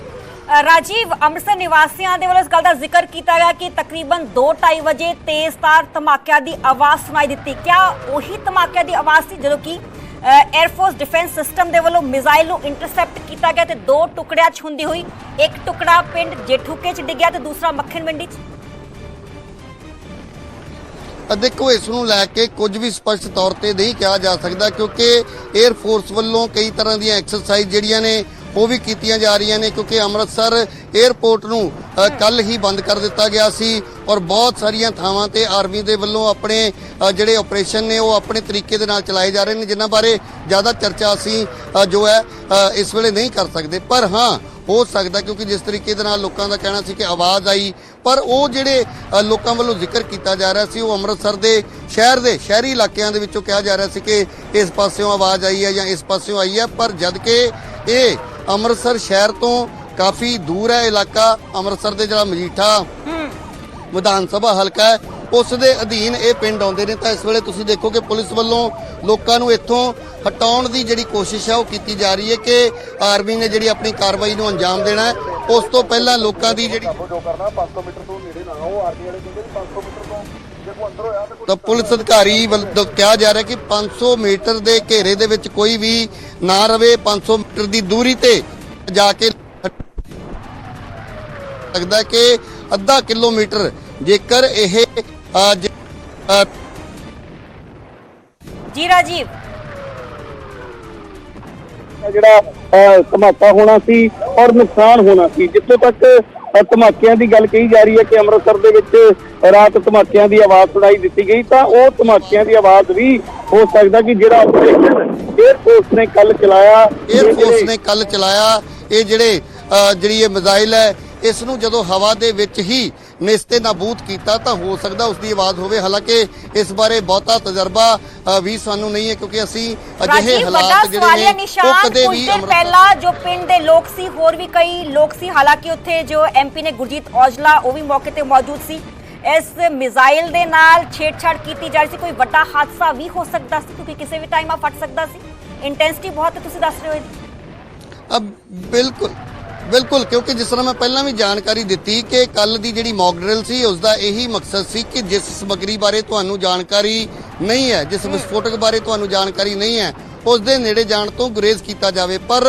ਰਾਜੀਵ, ਅੰਮ੍ਰਿਤਸਰ ਨਿਵਾਸੀਆਂ ਦੇ ਵੱਲੋਂ ਇਸ ਗੱਲ ਦਾ ਜ਼ਿਕਰ ਕੀਤਾ ਗਿਆ ਕਿ ਤਕਰੀਬਨ 2:30 ਵਜੇ ਤੇਜ਼ ਤਾਰ ਧਮਾਕਿਆਂ ਦੀ ਆਵਾਜ਼ ਸੁਣਾਈ ਦਿੱਤੀ। ਕਿਆ ਉਹੀ ਧਮਾਕਿਆਂ ਦੀ ਆਵਾਜ਼ ਸੀ, ਜਦੋਂ ਕਿ 에ਅਰਫੋਰਸ ਡਿਫੈਂਸ ਸਿਸਟਮ ਦੇ ਵੱਲੋਂ ਮਿਜ਼ਾਈਲ ਨੂੰ ਇੰਟਰਸੈਪਟ ਕੀਤਾ ਗਿਆ ਤੇ ਦੋ ਟੁਕੜਿਆਂ 'ਚ ਹੁੰਦੀ ਹੋਈ ਇੱਕ ਟੁਕੜਾ ਪਿੰਡ ਜੇਠੂਕੇ 'ਚ ਡਿੱਗਿਆ ਤੇ ਦੂਸਰਾ ਮੱਖਣ ਮੰਡੀ 'ਚ। ਦੇਖੋ, ਇਸ ਨੂੰ ਲੈ ਕੇ ਕੁਝ ਵੀ ਸਪਸ਼ਟ ਤੌਰ ਤੇ ਨਹੀਂ ਕਿਹਾ ਜਾ ਸਕਦਾ ਕਿਉਂਕਿ 에ਅਰ ਫੋਰਸ ਵੱਲੋਂ ਕਈ ਤਰ੍ਹਾਂ ਦੀਆਂ ਐਕਸਰਸਾਈਜ਼ ਜਿਹੜੀਆਂ ਨੇ ਉਹ ਵੀ ਕੀਤੀਆਂ ਜਾ ਰਹੀਆਂ ਨੇ ਕਿਉਂਕਿ ਅੰਮ੍ਰਿਤਸਰ 에ਅਰਪੋਰਟ ਨੂੰ ਕੱਲ ਹੀ ਬੰਦ ਕਰ ਦਿੱਤਾ ਗਿਆ ਸੀ ਔਰ ਬਹੁਤ ਸਾਰੀਆਂ ਥਾਵਾਂ ਤੇ ਆਰਮੀ ਦੇ ਵੱਲੋਂ ਆਪਣੇ ਜਿਹੜੇ ਆਪਰੇਸ਼ਨ ਨੇ ਉਹ ਆਪਣੇ ਤਰੀਕੇ ਦੇ ਨਾਲ ਚਲਾਏ ਜਾ ਰਹੇ ਨੇ, ਜਿਨ੍ਹਾਂ ਬਾਰੇ ਜ਼ਿਆਦਾ ਚਰਚਾ ਅਸੀਂ ਜੋ ਹੈ ਇਸ ਵੇਲੇ ਨਹੀਂ ਕਰ ਸਕਦੇ। ਪਰ ਹਾਂ, ਹੋ ਸਕਦਾ ਕਿਉਂਕਿ ਜਿਸ ਤਰੀਕੇ ਦੇ ਨਾਲ ਲੋਕਾਂ ਦਾ ਕਹਿਣਾ ਸੀ ਕਿ ਆਵਾਜ਼ ਆਈ, ਪਰ ਉਹ ਜਿਹੜੇ ਲੋਕਾਂ ਵੱਲੋਂ ਜ਼ਿਕਰ ਕੀਤਾ ਜਾ ਰਿਹਾ ਸੀ, ਉਹ ਅੰਮ੍ਰਿਤਸਰ ਦੇ ਸ਼ਹਿਰ ਦੇ ਸ਼ਹਿਰੀ ਇਲਾਕਿਆਂ ਦੇ ਵਿੱਚੋਂ ਕਿਹਾ ਜਾ ਰਿਹਾ ਸੀ ਕਿ ਇਸ ਪਾਸਿਓਂ ਆਵਾਜ਼ ਆਈ ਹੈ ਜਾਂ ਇਸ ਪਾਸਿਓਂ ਆਈ ਹੈ, ਪਰ ਜਦ ਕਿ ਇਹ ਅੰਮ੍ਰਿਤਸਰ ਸ਼ਹਿਰ ਤੋਂ ਕਾਫੀ ਦੂਰ ਹੈ ਇਲਾਕਾ ਅੰਮ੍ਰਿਤਸਰ ਦੇ ਜਿਹੜਾ ਮਜੀਠਾ ਵਿਧਾਨ ਸਭਾ ਹਲਕਾ ਹੈ ਉਸ ਦੇ ਅਧੀਨ ਇਹ ਪਿੰਡ ਆਉਂਦੇ ਨੇ। ਤਾਂ ਇਸ ਵੇਲੇ ਤੁਸੀਂ ਦੇਖੋ ਕਿ ਪੁਲਿਸ ਵੱਲੋਂ ਲੋਕਾਂ ਨੂੰ ਇੱਥੋਂ ਹਟਾਉਣ ਦੀ ਜਿਹੜੀ ਕੋਸ਼ਿਸ਼ ਹੈ ਉਹ ਕੀਤੀ ਜਾ ਰਹੀ ਹੈ ਕਿ ਆਰਮੀ ਨੇ ਜਿਹੜੀ ਆਪਣੀ ਕਾਰਵਾਈ ਨੂੰ ਅੰਜਾਮ ਦੇਣਾ ਹੈ। ਉਸ ਤੋਂ ਪਹਿਲਾਂ ਲੋਕਾਂ ਦੀ ਜਿਹੜੀ ਜੋ ਕਰਨਾ 500 ਮੀਟਰ ਤੋਂ ਨੇੜੇ ਨਾ ਆਓ ਆਰਮੀ ਵਾਲੇ ਕਹਿੰਦੇ ਵੀ 500 ਮੀਟਰ ਤੋਂ। ਤਾਂ ਪੁਲਿਸ ਅਧਿਕਾਰੀ ਵੱਲੋਂ ਕਿਹਾ ਜਾ ਰਿਹਾ ਕਿ 500 ਮੀਟਰ ਦੇ ਘੇਰੇ ਦੇ ਵਿੱਚ ਕੋਈ ਵੀ ਨਾ ਰਵੇ 500 ਮੀਟਰ ਦੀ ਦੂਰੀ ਤੇ ਜਾ ਕੇ ਲੱਗਦਾ ਕਿ ਅੱਧਾ ਕਿਲੋਮੀਟਰ ਜੇਕਰ ਇਹ ਜ- ਰਾਜੀਵ। ਜਿਹੜਾ ਧਮਾਕਾ ਹੋਣਾ ਸੀ ਔਰ ਨੁਕਸਾਨ ਹੋਣਾ ਸੀ ਜਿੱਥੇ ਤੱਕ ਧਮਾਕਿਆਂ ਦੀ ਗੱਲ ਕਹੀ ਜਾ ਰਹੀ ਹੈ ਕਿ ਅੰਮ੍ਰਿਤਸਰ ਦੇ ਵਿੱਚ ਰਾਤ ਧਮਾਕਿਆਂ ਦੀ ਆਵਾਜ਼ ਸੁਣਾਈ ਦਿੱਤੀ ਗਈ ਤਾਂ ਉਹ ਧਮਾਕਿਆਂ ਦੀ ਆਵਾਜ਼ ਵੀ ਹੋ ਸਕਦਾ ਕਿ ਜਿਹੜਾ ਆਪਰੇਸ਼ਨ 에ਅਰਫੋਰਸ ਨੇ ਕੱਲ ਚਲਾਇਆ 에ਅਰਫੋਰਸ ਨੇ ਕੱਲ ਚਲਾਇਆ ਇਹ ਜਿਹੜੇ ਜਿਹੜੀ ਇਹ ਮਿਜ਼ਾਈਲ ਹੈ ਇਸ ਨੂੰ ਜਦੋਂ ਹਵਾ ਦੇ ਵਿੱਚ ਹੀ ਨਿਸਤੇ ਨਾਬੂਦ ਕੀਤਾ ਤਾਂ ਹੋ ਸਕਦਾ ਉਸ ਦੀ ਆਵਾਜ਼ ਹੋਵੇ। ਹਾਲਾਂਕਿ ਇਸ ਬਾਰੇ ਬਹੁਤਾ ਤਜਰਬਾ ਵੀ ਸਾਨੂੰ ਨਹੀਂ ਹੈ ਕਿਉਂਕਿ ਅਸੀਂ ਅਜਿਹੇ ਹਾਲਾਤ ਜਿਹੜੇ ਨੇ ਉਹ ਕਦੇ ਵੀ ਪਹਿਲਾਂ ਜੋ ਪਿੰਡ ਦੇ ਲੋਕ ਸੀ ਹੋਰ ਵੀ ਕਈ ਲੋਕ ਸੀ ਹਾਲਾਂਕਿ ਉੱਥੇ ਜੋ ਐਮਪੀ ਨੇ ਗੁਰਜੀਤ ਔਜਲਾ ਉਹ ਵੀ ਮੌਕੇ ਤੇ ਮੌਜੂਦ ਸੀ। ਇਸ ਮਿਜ਼ਾਈਲ ਦੇ ਨਾਲ ਛੇੜਛਾੜ ਕੀਤੀ ਜਾ ਰਹੀ ਸੀ। ਕੋਈ ਵੱਡਾ ਹਾਦਸਾ ਵੀ ਹੋ ਸਕਦਾ ਸੀ ਕਿਉਂਕਿ ਕਿਸੇ ਵੀ ਟਾਈਮ ਆ ਫਟ ਸਕਦਾ ਸੀ। ਇੰਟੈਂਸਿਟੀ ਬਹੁਤ ਹੈ ਤੁਸੀਂ ਦੱਸ ਰਹੇ ਹੋ ਬਿਲਕੁਲ ਬਿਲਕੁਲ ਕਿਉਂਕਿ ਜਿਸ ਤਰ੍ਹਾਂ ਮੈਂ ਪਹਿਲਾਂ ਵੀ ਜਾਣਕਾਰੀ ਦਿੱਤੀ ਕਿ ਕੱਲ ਦੀ ਜਿਹੜੀ ਮੌਕ ਡਰਿਲ ਸੀ ਉਸ ਦਾ ਇਹੀ ਮਕਸਦ ਸੀ ਕਿ ਜਿਸ ਸਮੱਗਰੀ ਬਾਰੇ ਤੁਹਾਨੂੰ ਜਾਣਕਾਰੀ ਨਹੀਂ ਹੈ ਜਿਸ ਵਿਸਫੋਟਕ ਬਾਰੇ ਤੁਹਾਨੂੰ ਜਾਣਕਾਰੀ ਨਹੀਂ ਹੈ ਉਸ ਦੇ ਨੇੜੇ ਜਾਣ ਤੋਂ ਗੁਰੇਜ਼ ਕੀਤਾ ਜਾਵੇ। ਪਰ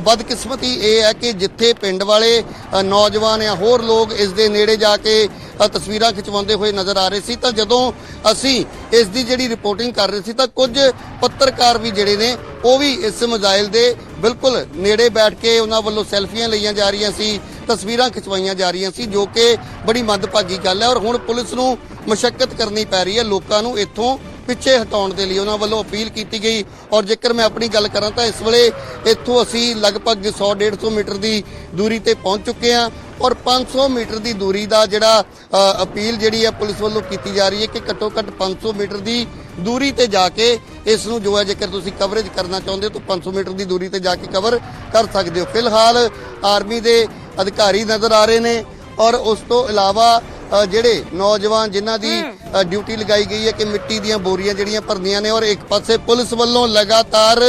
ਬਦਕਿਸਮਤੀ ਇਹ ਹੈ ਕਿ ਜਿੱਥੇ ਪਿੰਡ ਵਾਲੇ ਨੌਜਵਾਨ ਜਾਂ ਹੋਰ ਲੋਕ ਇਸ ਦੇ ਨੇੜੇ ਜਾ ਕੇ ਤਸਵੀਰਾਂ ਖਿਚਵਾਉਂਦੇ ਹੋਏ ਨਜ਼ਰ ਆ ਰਹੇ ਸੀ ਤਾਂ ਜਦੋਂ ਅਸੀਂ ਇਸ ਦੀ ਜਿਹੜੀ ਰਿਪੋਰਟਿੰਗ ਕਰ ਰਹੇ ਸੀ ਤਾਂ ਕੁਝ ਪੱਤਰਕਾਰ ਵੀ ਜਿਹੜੇ ਨੇ ਉਹ ਵੀ ਇਸ ਮਿਜ਼ਾਈਲ ਦੇ ਬਿਲਕੁਲ ਨੇੜੇ ਬੈਠ ਕੇ ਉਹਨਾਂ ਵੱਲੋਂ ਸੈਲਫੀਆਂ ਲਈਆਂ ਜਾ ਰਹੀਆਂ ਸੀ, ਤਸਵੀਰਾਂ ਖਿਚਵਾਈਆਂ ਜਾ ਰਹੀਆਂ ਸੀ, ਜੋ ਕਿ ਬੜੀ ਮੰਦਭਾਗੀ ਗੱਲ ਹੈ ਔਰ ਹੁਣ ਪੁਲਿਸ ਨੂੰ ਮਸ਼ੱਕਤ ਕਰਨੀ ਪੈ ਰਹੀ ਹੈ। ਲੋਕਾਂ ਨੂੰ ਇੱਥੋਂ ਪਿੱਛੇ ਹਟਾਉਣ ਦੇ ਲਈ ਉਹਨਾਂ ਵੱਲੋਂ ਅਪੀਲ ਕੀਤੀ ਗਈ ਔਰ ਜੇਕਰ ਮੈਂ ਆਪਣੀ ਗੱਲ ਕਰਾਂ ਤਾਂ ਇਸ ਵੇਲੇ ਇੱਥੋਂ ਅਸੀਂ ਲਗਭਗ 100 150 ਮੀਟਰ ਦੀ ਦੂਰੀ ਤੇ ਪਹੁੰਚ ਚੁੱਕੇ ਹਾਂ। ਔਰ 500 ਮੀਟਰ ਦੀ ਦੂਰੀ ਦਾ ਜਿਹੜਾ ਅਪੀਲ ਜਿਹੜੀ ਹੈ ਪੁਲਿਸ ਵੱਲੋਂ ਕੀਤੀ ਜਾ ਰਹੀ ਹੈ ਕਿ ਘੱਟੋ ਘੱਟ 500 ਮੀਟਰ ਦੀ ਦੂਰੀ ਤੇ ਜਾ ਕੇ ਇਸ ਨੂੰ ਜੋ ਹੈ ਜੇਕਰ ਤੁਸੀਂ ਕਵਰੇਜ ਕਰਨਾ ਚਾਹੁੰਦੇ ਹੋ ਤਾਂ 500 ਮੀਟਰ ਦੀ ਦੂਰੀ ਤੇ ਜਾ ਕੇ ਕਵਰ ਕਰ ਸਕਦੇ ਹੋ। ਫਿਲਹਾਲ ਆਰਮੀ ਦੇ ਅਧਿਕਾਰੀ ਨਜ਼ਰ ਆ ਰਹੇ ਨੇ ਔਰ ਉਸ ਤੋਂ ਇਲਾਵਾ ਜਿਹੜੇ ਨੌਜਵਾਨ ਜਿਨ੍ਹਾਂ ਦੀ ਡਿਊਟੀ ਲਗਾਈ ਗਈ ਹੈ ਕਿ ਮਿੱਟੀ ਦੀਆਂ ਬੋਰੀਆਂ ਜਿਹੜੀਆਂ ਭਰਨੀਆਂ ਨੇ ਔਰ ਇੱਕ ਪਾਸੇ ਪੁਲਿਸ ਵੱਲੋਂ ਲਗਾਤਾਰ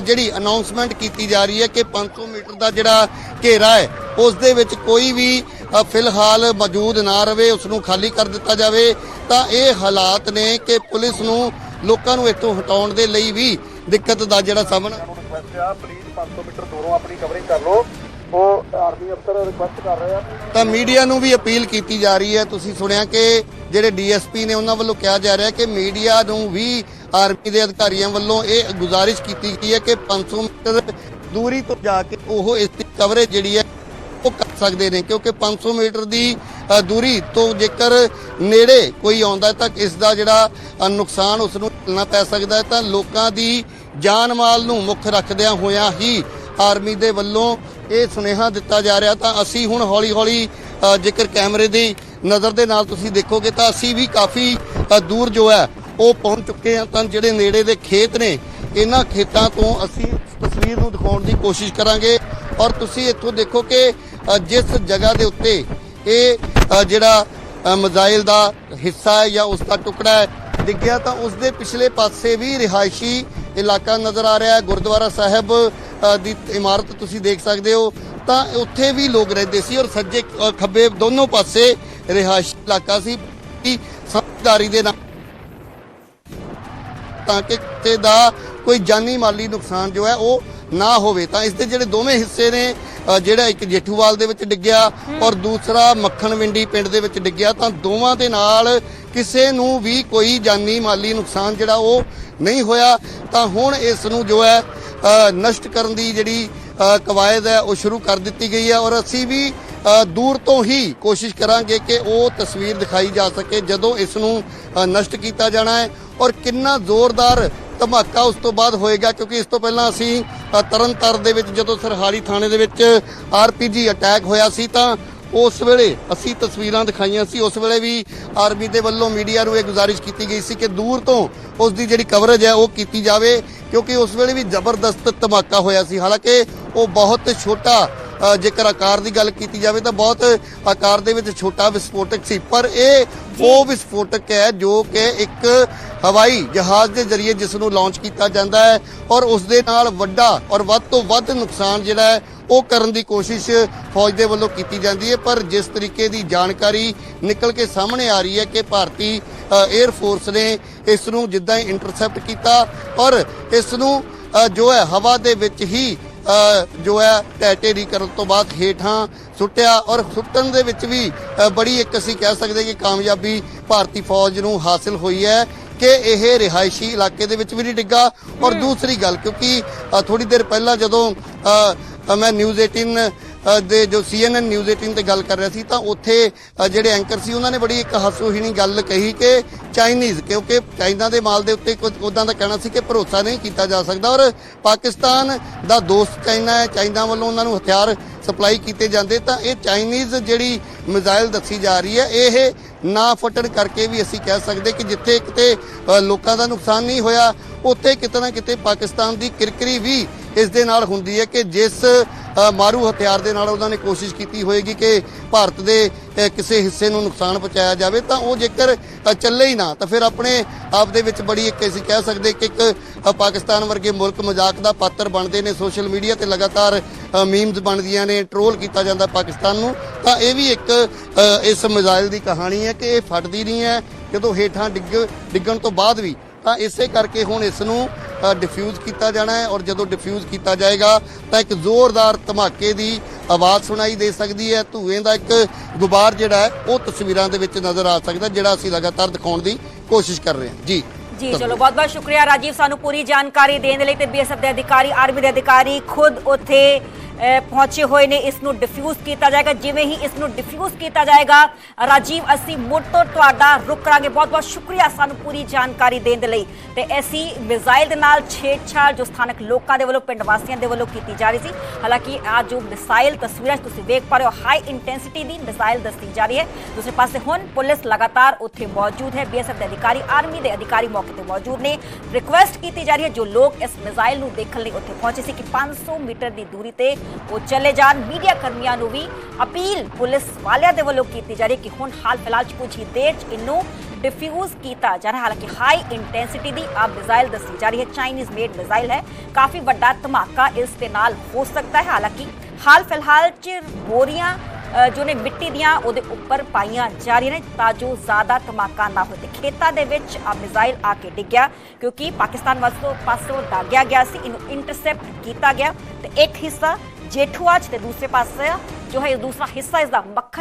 ਜਿਹੜੀ ਅਨਾਉਂਸਮੈਂਟ ਕੀਤੀ ਜਾ ਰਹੀ ਹੈ ਕਿ 500 ਮੀਟਰ ਦਾ ਜਿਹੜਾ ਘੇਰਾ ਹੈ, ਉਸ ਦੇ ਵਿੱਚ ਕੋਈ ਵੀ ਫਿਲਹਾਲ ਮੌਜੂਦ ਨਾ ਰਵੇ ਉਸ ਨੂੰ ਖਾਲੀ ਕਰ ਦਿੱਤਾ ਜਾਵੇ, ਤਾਂ ਇਹ ਹਾਲਾਤ ਨੇ ਕਿ ਪੁਲਿਸ ਨੂੰ ਲੋਕਾਂ ਨੂੰ ਇੱਥੋਂ ਹਟਾਉਣ ਦੇ ਲਈ ਵੀ ਦਿੱਕਤ ਦਾ ਜਿਹੜਾ ਸਾਹਮਣਾ ਪਲੀਜ਼ 500 ਮੀਟਰ ਦੂਰੋਂ ਆਪਣੀ ਕਵਰਿੰਗ ਕਰ ਲਓ ਉਹ ਆਰਮੀ ਅਫਸਰ ਰਿਕਵੈਸਟ ਕਰ ਰਹੇ ਆ ਤਾਂ ਮੀਡੀਆ ਨੂੰ ਵੀ ਅਪੀਲ ਕੀਤੀ ਜਾ ਰਹੀ ਹੈ। ਤੁਸੀਂ ਸੁਣਿਆ ਕਿ ਜਿਹੜੇ ਡੀਐਸਪੀ ਨੇ ਉਹਨਾਂ ਵੱਲੋਂ ਕਿਹਾ ਜਾ ਰਿਹਾ ਕਿ ਮੀਡੀਆ ਨੂੰ ਵੀ ਆਰਮੀ ਦੇ ਅਧਿਕਾਰੀਆਂ ਵੱਲੋਂ ਇਹ ਗੁਜ਼ਾਰਿਸ਼ ਕੀਤੀ ਗਈ ਹੈ ਕਿ 500 ਮੀਟਰ ਦੂਰੀ ਤੋਂ ਜਾ ਕੇ ਉਹ ਇਸ ਦੀ ਕਵਰੇਜ ਜਿਹੜੀ ਹੈ ਉਹ ਕਰ ਸਕਦੇ ਨੇ, ਕਿਉਂਕਿ 500 ਮੀਟਰ ਦੀ ਦੂਰੀ ਤੋਂ ਜੇਕਰ ਨੇੜੇ ਕੋਈ ਆਉਂਦਾ ਤਾਂ ਇਸ ਦਾ ਜਿਹੜਾ ਨੁਕਸਾਨ ਉਸ ਨੂੰ ਝੱਲਣਾ ਪੈ ਸਕਦਾ ਹੈ ਤਾਂ ਲੋਕਾਂ ਦੀ ਜਾਨ ਮਾਲ ਨੂੰ ਮੁੱਖ ਰੱਖਦਿਆਂ ਹੋਇਆਂ ਹੀ ਆਰਮੀ ਦੇ ਵੱਲੋਂ ਇਹ ਸੁਨੇਹਾ ਦਿੱਤਾ ਜਾ ਰਿਹਾ ਤਾਂ ਅਸੀਂ ਹੁਣ ਹੌਲੀ-ਹੌਲੀ ਜੇਕਰ ਕੈਮਰੇ ਦੀ ਨਜ਼ਰ ਦੇ ਨਾਲ ਤੁਸੀਂ ਦੇਖੋਗੇ ਤਾਂ ਅਸੀਂ ਵੀ ਕਾਫੀ ਦੂਰ ਜੋ ਹੈ ਉਹ ਪਹੁੰਚ ਚੁੱਕੇ ਹਾਂ ਤਾਂ ਜਿਹੜੇ ਨੇੜੇ ਦੇ ਖੇਤ ਨੇ, ਇਹਨਾਂ ਖੇਤਾਂ ਤੋਂ ਅਸੀਂ ਤਸਵੀਰ ਨੂੰ ਦਿਖਾਉਣ ਦੀ ਕੋਸ਼ਿਸ਼ ਕਰਾਂਗੇ। ਔਰ ਤੁਸੀਂ ਇੱਥੋਂ ਦੇਖੋ ਕਿ ਜਿਸ ਜਗ੍ਹਾ ਦੇ ਉੱਤੇ ਇਹ ਜਿਹੜਾ ਮਜ਼ਾਇਲ ਦਾ ਹਿੱਸਾ ਹੈ ਜਾਂ ਉਸ ਦਾ ਟੁਕੜਾ ਹੈ, ਡਿੱਗਿਆ ਤਾਂ ਉਸ ਦੇ ਪਿਛਲੇ ਪਾਸੇ ਵੀ ਰਿਹਾਇਸ਼ੀ ਇਲਾਕਾ ਨਜ਼ਰ ਆ ਰਿਹਾ ਹੈ। ਗੁਰਦੁਆਰਾ ਸਾਹਿਬ ਦੀ ਇਮਾਰਤ ਤੁਸੀਂ ਦੇਖ ਸਕਦੇ ਹੋ। ਤਾਂ ਉੱਥੇ ਵੀ ਲੋਕ ਰਹਿੰਦੇ ਸੀ ਔਰ ਸੱਜੇ ਖੱਬੇ ਦੋਨੋਂ ਪਾਸੇ ਰਿਹਾਇਸ਼ੀ ਇਲਾਕਾ ਸੀ। ਸਮਝਦਾਰੀ ਦੇ ਨਾਲ ਤਾਂ ਕਿ ਕਿਸੇ ਦਾ ਕੋਈ ਜਾਨੀ ਮਾਲੀ ਨੁਕਸਾਨ ਜੋ ਹੈ ਉਹ ਨਾ ਹੋਵੇ। ਤਾਂ ਇਸ ਦੇ ਜਿਹੜੇ ਦੋਵੇਂ ਹਿੱਸੇ ਨੇ ਜਿਹੜਾ ਇੱਕ ਜੇਠੂਵਾਲ ਦੇ ਵਿੱਚ ਡਿੱਗਿਆ ਔਰ ਦੂਸਰਾ ਮੱਖਣ ਵਿੰਡੀ ਪਿੰਡ ਦੇ ਵਿੱਚ ਡਿੱਗਿਆ ਤਾਂ ਦੋਵਾਂ ਦੇ ਨਾਲ ਕਿਸੇ ਨੂੰ ਵੀ ਕੋਈ ਜਾਨੀ ਮਾਲੀ ਨੁਕਸਾਨ ਜਿਹੜਾ ਉਹ ਨਹੀਂ ਹੋਇਆ। ਤਾਂ ਹੁਣ ਇਸ ਨੂੰ ਜੋ ਹੈ ਨਸ਼ਟ ਕਰਨ ਦੀ ਜਿਹੜੀ ਕਵਾਇਦ ਹੈ ਉਹ ਸ਼ੁਰੂ ਕਰ ਦਿੱਤੀ ਗਈ ਹੈ ਔਰ ਅਸੀਂ ਵੀ ਦੂਰ ਤੋਂ ਹੀ ਕੋਸ਼ਿਸ਼ ਕਰਾਂਗੇ ਕਿ ਉਹ ਤਸਵੀਰ ਦਿਖਾਈ ਜਾ ਸਕੇ ਜਦੋਂ ਇਸ ਨੂੰ ਨਸ਼ਟ ਕੀਤਾ ਜਾਣਾ ਹੈ। ਔਰ ਕਿੰਨਾ ਜ਼ੋਰਦਾਰ ਧਮਾਕਾ ਉਸ ਤੋਂ ਬਾਅਦ ਹੋਏਗਾ ਕਿਉਂਕਿ ਇਸ ਤੋਂ ਪਹਿਲਾਂ ਅਸੀਂ ਅ, ਤਰਨਤਾਰਨ ਦੇ ਵਿੱਚ ਜਦੋਂ ਸਰਹਾਲੀ ਥਾਣੇ ਦੇ ਵਿੱਚ ਆਰਪੀਜੀ ਅਟੈਕ ਹੋਇਆ ਸੀ ਤਾਂ ਉਸ ਵੇਲੇ ਅਸੀਂ ਤਸਵੀਰਾਂ ਦਿਖਾਈਆਂ ਸੀ। ਉਸ ਵੇਲੇ ਵੀ ਆਰਮੀ ਦੇ ਵੱਲੋਂ ਮੀਡੀਆ ਨੂੰ ਇਹ ਗੁਜ਼ਾਰਿਸ਼ ਕੀਤੀ ਗਈ ਸੀ ਕਿ ਦੂਰ ਤੋਂ ਉਸ ਦੀ ਜਿਹੜੀ ਕਵਰੇਜ ਹੈ ਉਹ ਕੀਤੀ ਜਾਵੇ ਕਿਉਂਕਿ ਉਸ ਵੇਲੇ ਵੀ ਜ਼ਬਰਦਸਤ ਧਮਾਕਾ ਹੋਇਆ ਸੀ। ਹਾਲਾਂਕਿ ਉਹ ਬਹੁਤ ਛੋਟਾ ਜੇਕਰ ਆਕਾਰ ਦੀ ਗੱਲ ਕੀਤੀ ਜਾਵੇ ਤਾਂ ਬਹੁਤ ਆਕਾਰ ਦੇ ਵਿੱਚ ਛੋਟਾ ਵਿਸਫੋਟਕ ਸੀ, ਪਰ ਇਹ ਉਹ ਵਿਸਫੋਟਕ ਹੈ ਜੋ ਕਿ ਇੱਕ ਹਵਾਈ ਜਹਾਜ਼ ਦੇ ਜ਼ਰੀਏ ਜਿਸ ਨੂੰ ਲਾਂਚ ਕੀਤਾ ਜਾਂਦਾ ਹੈ ਔਰ ਉਸ ਦੇ ਨਾਲ ਵੱਡਾ ਔਰ ਵੱਧ ਤੋਂ ਵੱਧ ਨੁਕਸਾਨ ਜਿਹੜਾ ਹੈ, ਉਹ ਕਰਨ ਦੀ ਕੋਸ਼ਿਸ਼ ਫੌਜ ਦੇ ਵੱਲੋਂ ਕੀਤੀ ਜਾਂਦੀ ਹੈ। ਪਰ ਜਿਸ ਤਰੀਕੇ ਦੀ ਜਾਣਕਾਰੀ ਨਿਕਲ ਕੇ ਸਾਹਮਣੇ ਆ ਰਹੀ ਹੈ ਕਿ ਭਾਰਤੀ 에ਅਰ ਫੋਰਸ ਨੇ ਇਸ ਨੂੰ ਜਿੱਦਾਂ ਹੀ ਇੰਟਰਸੈਪਟ ਕੀਤਾ ਔਰ ਇਸ ਨੂੰ ਜੋ ਹੈ, ਹਵਾ ਦੇ ਵਿੱਚ ਹੀ ਜੋ ਹੈ ਟੈਟੇਰੀ ਕਰਨ ਤੋਂ ਬਾਅਦ ਹੇਠਾਂ ਸੁੱਟਿਆ ਔਰ ਸੁੱਟਣ ਦੇ ਵਿੱਚ ਵੀ ਬੜੀ ਇੱਕ ਅਸੀਂ ਕਹਿ ਸਕਦੇ ਕਿ ਕਾਮਯਾਬੀ ਭਾਰਤੀ ਫੌਜ ਨੂੰ ਹਾਸਲ ਹੋਈ ਹੈ ਕਿ ਇਹ ਰਿਹਾਇਸ਼ੀ ਇਲਾਕੇ ਦੇ ਵਿੱਚ ਵੀ ਨਹੀਂ ਡਿੱਗਾ। ਔਰ ਦੂਸਰੀ ਗੱਲ ਕਿਉਂਕਿ ਥੋੜੀ ਦੇਰ ਪਹਿਲਾਂ ਜਦੋਂ ਮੈਂ ਨਿਊਜ਼ 18 ਅ, ਦੇ ਜੋ CNN ਨਿਊਜ਼ 18 ਤੇ ਗੱਲ ਕਰ ਰਿਹਾ ਸੀ ਤਾਂ ਉੱਥੇ ਜਿਹੜੇ ਐਂਕਰ ਸੀ ਉਹਨਾਂ ਨੇ ਬੜੀ ਇੱਕ ਹਾਸੋਹੀਣੀ ਗੱਲ ਕਹੀ ਕਿ ਚਾਈਨੀਜ਼, ਕਿਉਂਕਿ ਚਾਈਨਾ ਦੇ ਮਾਲ ਦੇ ਉੱਤੇ ਕੁਝ ਉਦਾਂ ਦਾ ਕਹਿਣਾ ਸੀ ਕਿ ਭਰੋਸਾ ਨਹੀਂ ਕੀਤਾ ਜਾ ਸਕਦਾ ਔਰ ਪਾਕਿਸਤਾਨ ਦਾ ਦੋਸਤ ਚਾਈਨਾ ਹੈ, ਚਾਈਨਾ ਵੱਲੋਂ ਉਹਨਾਂ ਨੂੰ ਹਥਿਆਰ ਸਪਲਾਈ ਕੀਤੇ ਜਾਂਦੇ ਤਾਂ ਇਹ ਚਾਈਨੀਜ਼ ਜਿਹੜੀ ਮਿਜ਼ਾਈਲ ਦੱਸੀ ਜਾ ਰਹੀ ਹੈ, ਇਹ ਨਾ ਫਟਣ ਕਰਕੇ ਵੀ ਅਸੀਂ ਕਹਿ ਸਕਦੇ ਕਿ ਜਿੱਥੇ ਕਿਤੇ ਲੋਕਾਂ ਦਾ ਨੁਕਸਾਨ ਨਹੀਂ ਹੋਇਆ, ਉੱਥੇ ਕਿਤੇ ਨਾ ਕਿਤੇ ਪਾਕਿਸਤਾਨ ਦੀ ਕਿਰਕਰੀ ਵੀ ਇਸ ਦੇ ਨਾਲ ਹੁੰਦੀ ਹੈ ਕਿ ਜਿਸ ਮਾਰੂ ਹਥਿਆਰ ਦੇ ਨਾਲ ਉਹਨਾਂ ਨੇ ਕੋਸ਼ਿਸ਼ ਕੀਤੀ ਹੋਏਗੀ ਕਿ ਭਾਰਤ ਦੇ ਕਿਸੇ ਹਿੱਸੇ ਨੂੰ ਨੁਕਸਾਨ ਪਹੁੰਚਾਇਆ ਜਾਵੇ, ਤਾਂ ਉਹ ਜੇਕਰ ਚੱਲੇ ਹੀ ਨਾ, ਤਾਂ ਫਿਰ ਆਪਣੇ ਆਪ ਦੇ ਵਿੱਚ ਬੜੀ ਇੱਕ ਅਸੀਂ ਕਹਿ ਸਕਦੇ ਕਿ ਇੱਕ ਪਾਕਿਸਤਾਨ ਵਰਗੇ ਮੁਲਕ ਮਜ਼ਾਕ ਦਾ ਪਾਤਰ ਬਣਦੇ ਨੇ ਸੋਸ਼ਲ ਮੀਡੀਆ ਤੇ ਲਗਾਤਾਰ ਮੀਮਸ ਬਣਦੀਆਂ ਨੇ, ਟ੍ਰੋਲ ਕੀਤਾ ਜਾਂਦਾ ਪਾਕਿਸਤਾਨ ਨੂੰ, ਤਾਂ ਇਹ ਵੀ ਇੱਕ ਇਸ ਮਿਜ਼ਾਈਲ ਦੀ ਕਹਾਣੀ ਹੈ ਕਿ ਇਹ ਫਟਦੀ ਨਹੀਂ ਹੈ, ਜਦੋਂ ਹੇਠਾਂ ਡਿੱਗ, ਡਿੱਗਣ ਤੋਂ ਬਾਅਦ ਵੀ, ਤਾਂ ਇਸੇ ਕਰਕੇ ਹੁਣ ਇਸ ਨੂੰ ਡਿਫਿਊਜ਼ ਕੀਤਾ ਜਾਣਾ ਹੈ ਔਰ ਜਦੋਂ ਡਿਫਿਊਜ਼ ਕੀਤਾ ਜਾਏਗਾ ਤਾਂ ਇੱਕ ਜ਼ੋਰਦਾਰ ਧਮਾਕੇ ਦੀ ਆਵਾਜ਼ ਸੁਣਾਈ ਦੇ ਸਕਦੀ ਹੈ। ਧੂਏ ਦਾ ਇੱਕ ਗੁਬਾਰ ਜਿਹੜਾ ਹੈ ਉਹ ਤਸਵੀਰਾਂ ਦੇ ਵਿੱਚ ਨਜ਼ਰ ਆ ਸਕਦਾ ਜਿਹੜਾ ਅਸੀਂ ਲਗਾਤਾਰ ਦਿਖਾਉਣ ਦੀ ਕੋਸ਼ਿਸ਼ ਕਰ ਰਹੇ ਹਾਂ। ਜੀ। ਜੀ ਚਲੋ ਬਹੁਤ ਬਹੁਤ ਸ਼ੁਕਰੀਆ ਰਾਜੀਵ ਸਾਨੂੰ ਪੂਰੀ ਜਾਣਕਾਰੀ ਦੇਣ ਦੇ ਲਈ ਤੇ ਬੀਐਸਐਫ ਦੇ ਅਧਿਕਾਰੀ ਆਰਮੀ ਦੇ ਅਧਿਕਾਰੀ ਖੁਦ ਉੱਥੇ ਪਹੁੰਚੇ ਹੋਏ ਨੇ, ਇਸ ਨੂੰ ਡਿਫਿਊਜ਼ ਕੀਤਾ ਜਾਏਗਾ। ਜਿਵੇਂ ਹੀ ਇਸ ਨੂੰ ਡਿਫਿਊਜ਼ ਕੀਤਾ ਜਾਏਗਾ, ਰਾਜੀਵ, ਅਸੀਂ ਮੁੜ ਤੋਂ ਤੁਹਾਡਾ ਰੁਕ ਕਰਾਂਗੇ। ਬਹੁਤ ਬਹੁਤ ਸ਼ੁਕਰੀਆ ਸਾਨੂੰ ਪੂਰੀ ਜਾਣਕਾਰੀ ਦੇਣ ਦੇ ਲਈ। ਤੇ ਐਸੀ ਮਿਜ਼ਾਈਲ ਦੇ ਨਾਲ ਛੇੜਛਾੜ ਜੋ ਸਥਾਨਕ ਲੋਕਾਂ ਦੇ ਵੱਲੋਂ, ਪਿੰਡ ਵਾਸੀਆਂ ਦੇ ਵੱਲੋਂ ਕੀਤੀ ਜਾ ਰਹੀ ਸੀ। ਹਾਲਾਂਕਿ ਆ ਜੋ ਮਿਸਾਈਲ ਤਸਵੀਰਾਂ ਤੁਸੀਂ ਵੇਖ ਪਾ ਰਹੇ ਹੋ ਹਾਈ ਇੰਟੈਂਸਿਟੀ ਦੀ ਮਿਸਾਈਲ ਦੱਸੀ ਜਾ ਰਹੀ ਹੈ। ਦੂਸਰੇ ਪਾਸੇ ਹੁਣ ਪੁਲਿਸ ਲਗਾਤਾਰ ਉੱਥੇ ਮੌਜੂਦ ਹੈ। ਬੀਐਸਐਫ ਦੇ ਅਧਿਕਾਰੀ, ਆਰਮੀ ਦੇ ਅਧਿਕਾਰੀ ਮੌਕੇ ਤੇ ਮੌਜੂਦ ਨੇ। ਰਿਕੁਐਸਟ ਕੀਤੀ ਜਾ ਰਹੀ ਹੈ ਜੋ ਲੋਕ ਇਸ ਮਿਸਾਈਲ ਨੂੰ ਦੇਖਣ ਲਈ ਉੱਥੇ ਪਹੁੰਚੇ ਸੀ ਕਿ 500 ਮੀਟਰ ਦੀ ਦੂਰੀ ਤੇ ਉਹ ਚਲੇ ਜਾਣ। ਮੀਡੀਆ ਕਰਮੀਆਂ ਨੂੰ ਵੀ ਅਪੀਲ ਪੁਲਿਸ ਵਾਲਿਆਂ ਦੇ ਵੱਲੋਂ ਕੀਤੀ ਜਾ ਰਹੀ ਹੈ ਕਿ ਹੁਣ ਹਾਲ ਫਿਲਹਾਲ 'ਚ ਕੁਝ ਹੀ ਦੇਰ 'ਚ ਇਹਨੂੰ ਡਿਫਿਊਜ਼ ਕੀਤਾ ਜਾ ਰਿਹਾ। ਹਾਲਾਂਕਿ ਹਾਈ ਇੰਟੈਂਸਿਟੀ ਦੀ ਆ ਮਿਜ਼ਾਈਲ ਦੱਸੀ ਜਾ ਰਹੀ ਹੈ। ਚਾਈਨੀਜ਼ ਮੇਡ ਮਿਜ਼ਾਈਲ ਹੈ। ਕਾਫੀ ਵੱਡਾ ਧਮਾਕਾ ਇਸ ਦੇ ਨਾਲ ਹੋ ਸਕਦਾ ਹੈ। ਹਾਲਾਂਕਿ ਹਾਲ ਫਿਲਹਾਲ 'ਚ ਬੋਰੀਆਂ ਜੋ ਨੇ ਮਿੱਟੀ ਦੀਆਂ ਉਹਦੇ ਉੱਪਰ ਪਾਈਆਂ ਜਾ ਰਹੀਆਂ ਨੇ ਤਾਂ ਜੋ ਜ਼ਿਆਦਾ ਧਮਾਕਾ ਨਾ ਹੋਵੇ। ਖੇਤਾਂ ਦੇ ਵਿੱਚ ਆ ਮਿਜ਼ਾਈਲ ਆ ਕੇ ਡਿੱਗਿਆ ਕਿਉਂਕਿ ਪਾਕਿਸਤਾਨ ਵੱਲੋਂ ਪਾਸੋਂ ਦਾਗਿਆ ਗਿਆ ਸੀ। ਇਹਨੂੰ ਇੰਟਰਸੈਪਟ ਕੀਤਾ ਗਿਆ ਤੇ ਇੱਕ ਹਿੱਸਾ ਜੇਠੂਆ ਤੇ ਦੂਸਰੇ ਪਾਸੇ ਜੋ ਹੈ ਦੂਸਰਾ ਹਿੱਸਾ ਇਸ ਦਾ ਮੱਖਣ